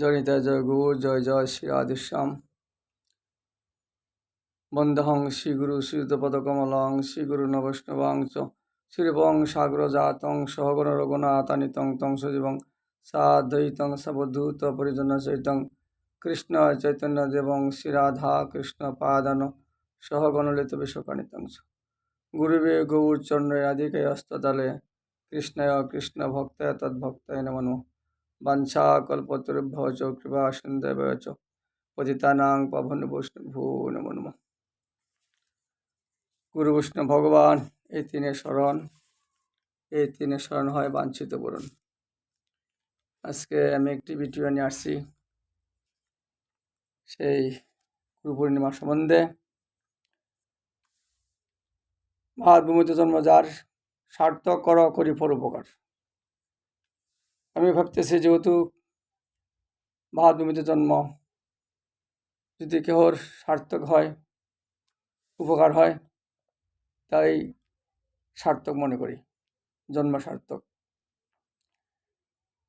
জনিতা জয় গুরু, জয় জয় শ্রী রাধেশ্যাম। বন্দহং শ্রীগুরু শ্রীযুতপদকমলং শ্রীগুরু নবৈষ্ণবাং চ শ্রীবং সাগর জাতং সহগণ রঘুনাথানিতং তং সজীবং সাদ্বৈতং সবধূত পরিজন চৈতং কৃষ্ণ চৈতন্য দেবং শ্রীরাধা কৃষ্ণ পাদান সহগণলিত বিশ্বকানিতং গুরুবে গৌরচন্দ্রে রাধিকে হস্ততলে কৃষ্ণয় কৃষ্ণ ভক্তায় তদ্ভক্তায় নমঃ। বাঞ্ছাকল্পতরুভ্য চ কৃপা সিন্ধব চ পতিতানাং পবন বৈষ্ণভূ নমো নমঃ গুরু বৈষ্ণব ভগবান এই তিনে স্মরণ এই তিনে স্মরণ হয় বাঞ্ছিত করুন। আজকে আমি একটি ভিডিও নিয়ে আসছি। সেই গুরু পূর্ণিমা সম্বন্ধে। মহাভূমিতে জন্ম যার সার্থক কর করি পরোপকার আমি ভাবতেছি যেহেতু মহাভূমিতে জন্ম, যদি কেহর সার্থক হয়, উপকার হয়, তাই সার্থক মনে করি, জন্ম সার্থক।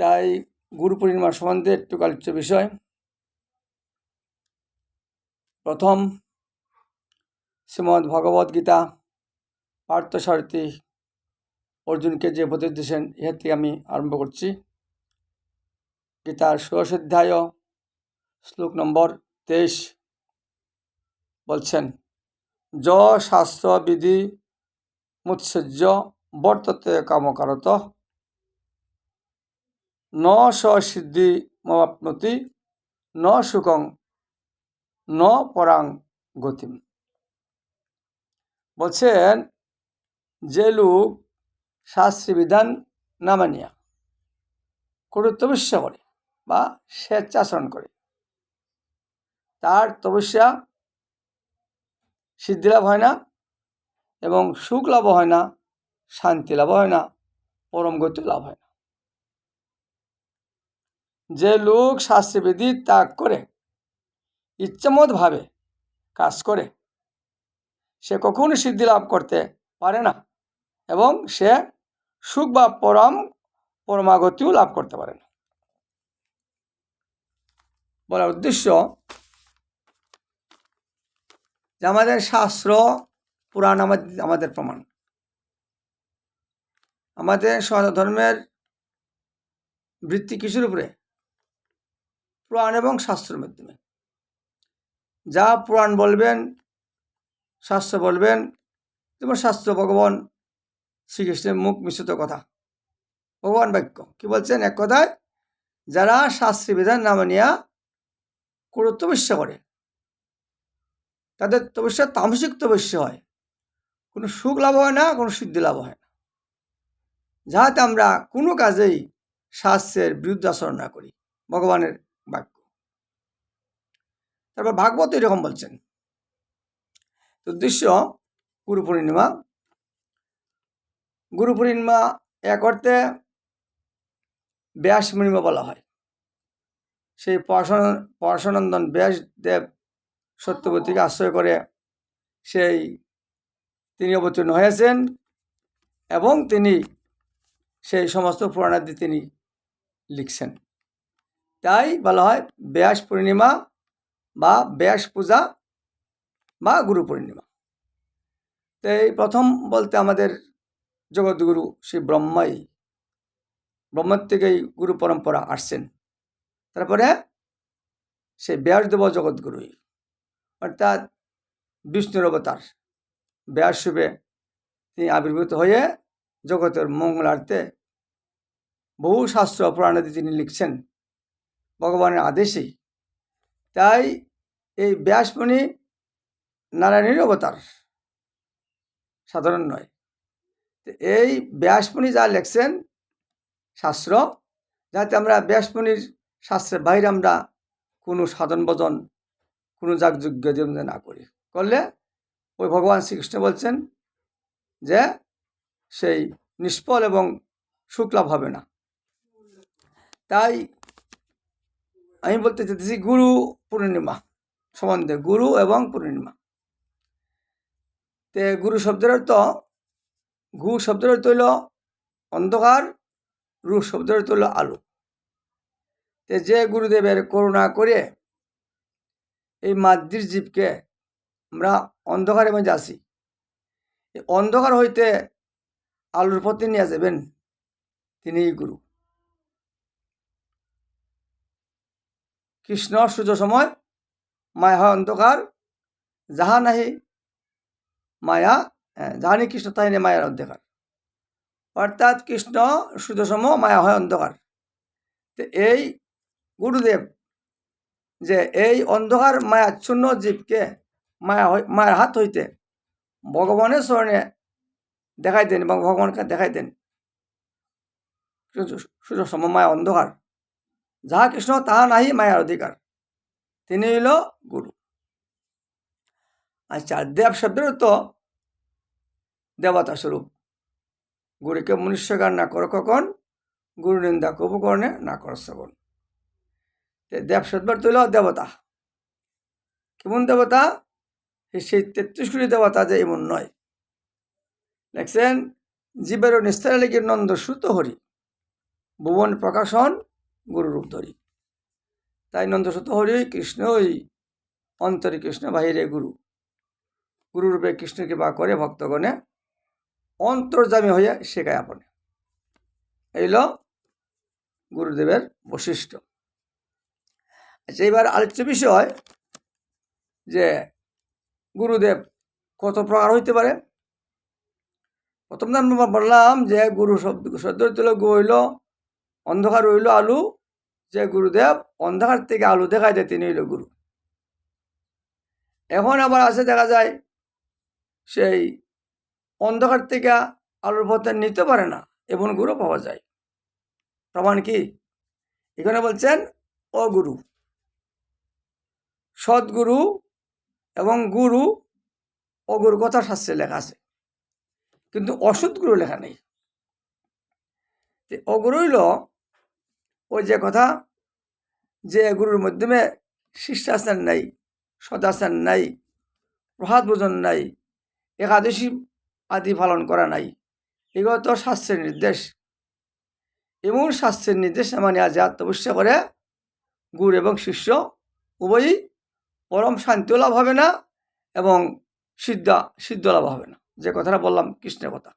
তাই গুরু পূর্ণিমা সম্বন্ধে একটু আলোচ্য বিষয়। প্রথম, শ্রীমদ্ ভগবদ গীতা, পার্থসারথী অর্জুনকে যে উপদেশ দিয়েছেন, ইহার থেকে আমি আরম্ভ করছি। গীতার ষোড়শ অধ্যায় শ্লোক নম্বর তেইশ বলছেন, য শাস্ত্র বিধি মুৎসর্য বর্ততে কামকারত। ন সিদ্ধি মপ্নতি ন সুখং, ন পরাং গতিম। বলছেন, যে লোক শাস্ত্রী বিধান না মানিয়া তপস্যা করে বা স্বেচ্ছাচরণ করে। তার তপস্যা সিদ্ধি লাভ হয় না এবং সুখ লাভ হয় না, শান্তি লাভ হয় না, পরম গতি লাভ হয় না। যে লোক শাস্ত্রবিধি ত্যাগ করে ইচ্ছামতভাবে কাজ করে, সে কখনো সিদ্ধি লাভ করতে পারে না এবং সে সুখ বা পরম, পরমাগতিও লাভ করতে পারে না। বলার উদ্দেশ্য যে আমাদের শাস্ত্র, পুরাণ আমাদের আমাদের প্রমাণ। আমাদের ধর্মের বৃত্তি কিসের উপরে? পুরাণ এবং শাস্ত্রের মাধ্যমে। যা পুরাণ বলবেন, শাস্ত্র বলবেন, যেমন শাস্ত্র ভগবান শ্রীকৃষ্ণের মুখ মিশ্রিত কথা, ভগবান বাক্য। কি বলছেন? এক কথায়, যারা শাস্ত্রী বিধান না মানিয়া কোনো তপস্যা করে। তাদের তপস্যা তামসিক তপস্যা হয়। কোনো সুখ লাভ হয় না, কোনো সিদ্ধি লাভ হয় না। যাহাতে আমরা কোনো কাজেই শাস্ত্রের বিরুদ্ধে আচরণ না করি, ভগবানের বাক্য তারপর ভাগবত এরকম বলছেন। উদ্দেশ্য গুরু পূর্ণিমা। গুরু পূর্ণিমা এক অর্থে ব্যাস পূর্ণিমা বলা হয়। সেই পরশানন্দন ব্যাসদেব সত্যবতীকে আশ্রয় করে সেই তিনি অবতীর্ণ হয়েছেন এবং তিনি সেই সমস্ত পুরাণাদি তিনি লিখছেন। তাই বলা হয় ব্যাস পূর্ণিমা বা ব্যাস পূজা বা গুরু পূর্ণিমা। তো এই প্রথম বলতে আমাদের জগৎগুরু শ্রী ব্রহ্মাই ব্রহ্মার থেকেই গুরু পরম্পরা আসছেন। তারপরে সে ব্যাসদেব জগৎগুরুই, অর্থাৎ বিষ্ণুর অবতার। ব্যাসরূপে তিনি আবির্ভূত হয়ে জগতের মঙ্গলার্থে বহু শাস্ত্র পুরাণাদি তিনি লিখছেন, ভগবানের আদেশেই। তাই এই ব্যাসমণি নারায়ণের অবতার, সাধারণ নয়। এই ব্যাসমণি যা লেখছেন শাস্ত্র, যাতে আমরা ব্যাসমণির শাস্ত্রের বাইরে আমরা কোনো সাধন ভজন, কোনো যাগযজ্ঞ না করি। করলে ওই ভগবান শ্রীকৃষ্ণ বলছেন যে সেই নিষ্ফল এবং শুক্লাভ হবে না। তাই আমি বলতে চাইতেছি গুরু পূর্ণিমা, সম্বন্ধে গুরু এবং পূর্ণিমা। তে গুরু শব্দের অর্থ ঘু শব্দের অর্থ হইল অন্ধকার রু শব্দের অর্থ হইল আলো। তে যে গুরুদেবের করুণা করে এই মাদ্রির জীবকে আমরা অন্ধকারের মধ্যে আসি। এই অন্ধকার হইতে আলোর পথে নিয়ে যাবেন তিনিই গুরু। কৃষ্ণ সূর্য সময় মায়া হয় অন্ধকার যাহা নাহি মায়া হ্যাঁ, যাহা কৃষ্ণ তাই নেই মায়ার অন্ধকার। অর্থাৎ কৃষ্ণ সূর্য সম মায়া হয় অন্ধকার। তো এই গুরুদেব, যে এই অন্ধকার মায়াচ্ছন্ন জীবকে মায়া মায়ের হাত হইতে ভগবানের স্মরণে দেখাই দেন এবং ভগবানকে দেখাই দেন। সূর্য সম মায়া অন্ধকার। যাহা কৃষ্ণ, তাহা নাহি মায়ার অধিকার। তিনি হইল গুরু। আচ্ছা দেব শব্দের তো দেবতা স্বরূপ। গুরুকে মনুষ্যগান না কর কখন, গুরু নিন্দা কবু কর্ণে না কর শ্রবণ। দেব শব্দের তো হইল দেবতা। কেমন দেবতা? সেই তেত্রিশ কোটি দেবতা যে এমন নয়। দেখছেন জীবের নিস্তার লেগে নন্দ সুত হরি, ভুবন প্রকাশন গুরুরূপ ধরি। তাই নন্দসুত হরি কৃষ্ণই অন্তরে কৃষ্ণ বাহিরে গুরু। গুরুরূপে কৃষ্ণ কৃপা করে ভক্তগণে অন্তর্জামী হইয়া শেখায় আপনে। এইল গুরুদেবের বৈশিষ্ট্য। আচ্ছা এবার আলোচ্য বিষয় যে গুরুদেব কত প্রকার হইতে পারে? প্রথম আমরা বললাম যে গুরু শব্দ হইল গু হইল অন্ধকার হইল আলু, যে গুরুদেব অন্ধকার থেকে আলু দেখায় দেয়, তিনি হইল গুরু। এখন আবার আছে দেখা যায়, সেই অন্ধকার থেকে আলুর পথে নিতে পারে না, এমন গুরু পাওয়া যায়। প্রমাণ কি? এখানে বলছেন অগুরু। সদ্গুরু এবং গুরু অগুর কথা শাস্ত্রে লেখা আছে। কিন্তু অসৎ গুরু লেখা নেই। অগুরু হইল ওই যে কথা যে গুরুর মাধ্যমে শিষ্টাচার নাই, সদাচার নাই প্রহাত ভোজন নাই, একাদশী আদি পালন করা নাই, এগুলো তো শাস্ত্রের নির্দেশ। এমন শাস্ত্রের নির্দেশ মানে আজ আত্মবিশ্বাস করে গুরু এবং শিষ্য উভয়ই পরম শান্তিও লাভ হবে না এবং সিদ্ধ সিদ্ধ লাভ হবে না। যে কথাটা বললাম, কৃষ্ণের কথা।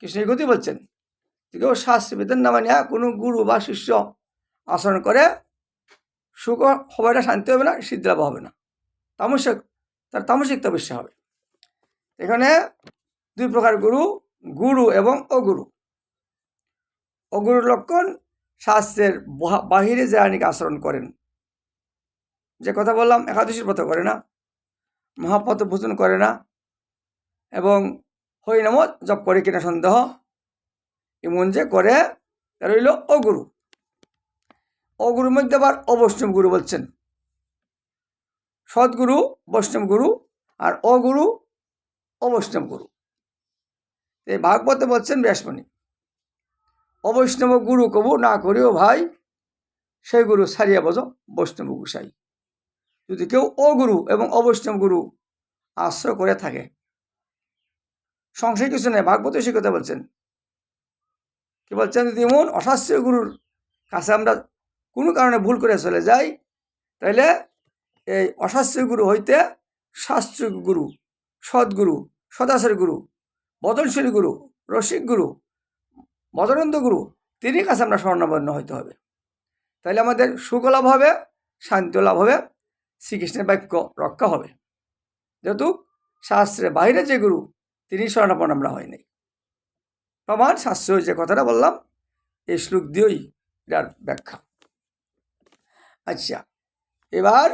কৃষ্ণের কথাই বলছেন, কেউ শাস্ত্র বিধান না মানিয়া কোনো গুরু বা শিষ্য আচরণ করে সুখ হবে না, শান্তি হবে না, সিদ্ধ লাভ হবে না। তামসিক, তার তামসিক তপস্যা হবে। এখানে দুই প্রকার গুরু গুরু এবং অগুরু। অগুরুর লক্ষণ শাস্ত্রের বাহিরে যে আনিকে আচরণ করেন যে কথা বললাম একাদশীর পথ করে না মহাপথ ভোজন করে না, এবং হরিনামত জপ করে কিনা সন্দেহ এমন যে করে তার হইল অগুরু। অগুরুর মধ্যে আবার অবৈষ্ণব গুরু বলছেন। সদ্গুরু, বৈষ্ণব গুরু, আর অগুরু, অবৈষ্ণব গুরু। এই ভাগবতে বলছেন ব্যাসমণি, অবৈষ্ণব গুরু কবু না করিও ভাই, সেই গুরু সারিয়া বজ বৈষ্ণব গুসাই। যদি কেউ অগুরু এবং অবৈষ্ণব গুরু আশ্রয় করে থাকে। সংশয় কিছু নেই, ভাগবত সে কথা বলছেন। কি বলছেন যদি এমন অশাস্ত্রীয় গুরুর কাছে আমরা কোনো কারণে ভুল করে চলে যাই তাহলে এই অশাস্ত্রীয় গুরু হইতে শাস্ত্রীয় গুরু, সদ্গুরু, সদাচার গুরু, বদনশীল গুরু, রসিক গুরু, মদনন্দ গুরু তিনি কাছে আমরা স্বর্ণবর্ণ হইতে হবে। তাহলে আমাদের সুখ লাভ হবে শান্তি লাভ হবে শ্রীকৃষ্ণের বাক্য রক্ষা হবে। যেহেতু শাস্ত্রের বাইরে যে গুরু, তিনি স্বর্ণাপন্ন আমরা হয়নি প্রমাণ শাস্ত্র যে কথাটা বললাম এই শ্লোক দিয়েই এটার ব্যাখ্যা। আচ্ছা এবার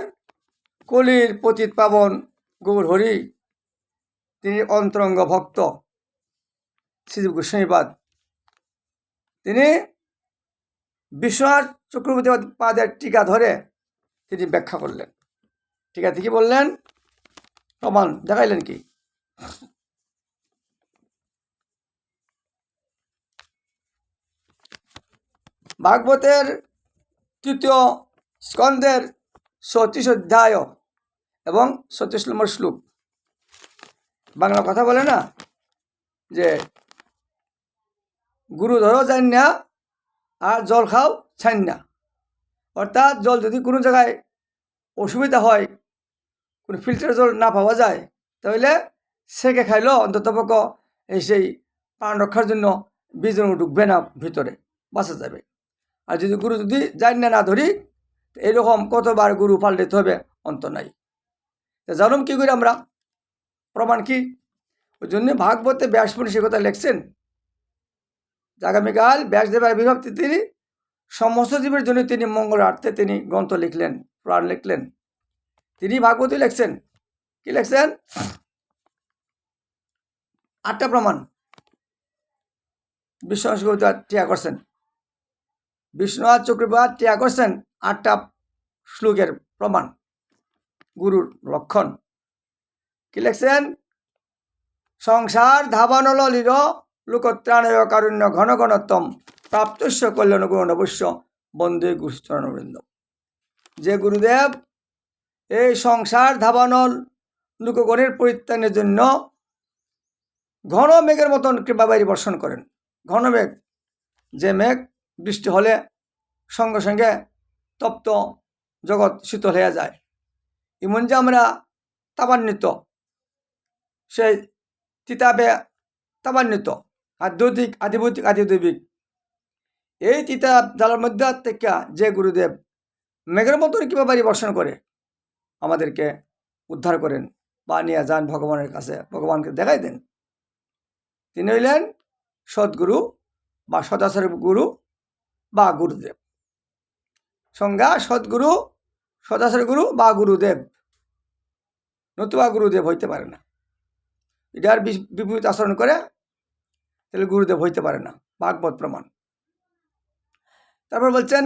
কলির পতিত পাবন গৌর হরি, তিনি অন্তরঙ্গ ভক্ত শ্রী গোস্বামীপাদ তিনি বিশ্বনাথ চক্রবর্তী পাদের টিকা ধরে তিনি ব্যাখ্যা করলেন। টিকা কি বললেন? প্রমাণ দেখাইলেন কি? ভাগবতের তৃতীয় স্কন্ধের সতীশ অধ্যায় এবং সতীশ নম্বর শ্লোক। বাংলা কথা বলে না? যে, গুরু ধরো যান না আর জল খাও ছান না অর্থাৎ জল যদি কোনো জায়গায় অসুবিধা হয় কোনো ফিল্টার জল না পাওয়া যায়, তাহলে সেকে খাইলেও অন্ততপক্ষ এই সেই প্রাণ রক্ষার জন্য বীজাণু ঢুকবে না ভিতরে, বাঁচা যাবে। আর যদি গুরু যদি জানি না ধরি, তো এইরকম কতবার গুরু পাল্টাতে হবে, অন্ত নাই। জানুম কি করি আমরা? প্রমাণ কি? ওই জন্য ভাগবতে ব্যাসমণি সে কথা লেখছেন। আগামীকাল ব্যাসদেবের আবির্ভাব তিনি, সমস্ত জীবের জন্য তিনি মঙ্গলার্থে তিনি গ্রন্থ লিখলেন, প্রাণ লিখলেন। তিনি ভাগবতী লেখছেন। কি লেখছেন? আটটা প্রমাণ। বিশ্বনাথ টিয়া করছেন। বিশ্বনাথ চক্রবর্তী টিয়া করছেন আটটা শ্লোকের প্রমাণ। গুরুর লক্ষণ। কি লেখছেন? সংসার ধাবানল লীর লোকত্রাণয় কারুণ্য ঘন ঘনতম প্রাপ্তস্য কল্যাণ গুণ অবশ্য বন্দে গুরুচরণবৃন্দ যে গুরুদেব এই সংসার ধাবানল লোকগণের পরিত্রাণের জন্য ঘন মেঘের মতন কৃপাবাড়ি বর্ষণ করেন। ঘন মেঘ, যে মেঘ বৃষ্টি হলে সঙ্গে সঙ্গে তপ্ত জগৎ শীতল হয়ে যায়। এমন যে আমরা তাবান্বিত সেই তিতাবে তাবান্বিত আধ্যাত্মিক, আধিভৌতিক, আধিদৈবিক, এই তিতা জালার মধ্যে থেকে যে গুরুদেব মেঘের মতন কীভাবে বর্ষণ করে আমাদেরকে উদ্ধার করেন বা নিয়ে যান ভগবানের কাছে, ভগবানকে দেখাই দেন। তিনি হইলেন সদ্গুরু বা সদাচার গুরু বা গুরুদেব। সংজ্ঞা, সদ্গুরু, সদাচার গুরু বা গুরুদেব। নতুবা গুরুদেব হইতে পারে না। এটার বিপরীত আচরণ করে, তাহলে গুরুদেব হইতে পারে না, ভাগবত প্রমাণ। তারপর বলছেন,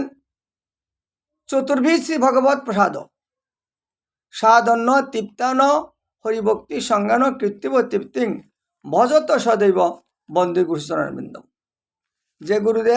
চতুর্ভী শ্রী ভগবত প্রসাদ। সাধন্য তৃপ্তান হরিভক্তি সংজ্ঞান কৃত্রিম তৃপ্তিং। ভজত সদৈব বন্দে গুরুচরণবৃন্দ যে গুরুদেব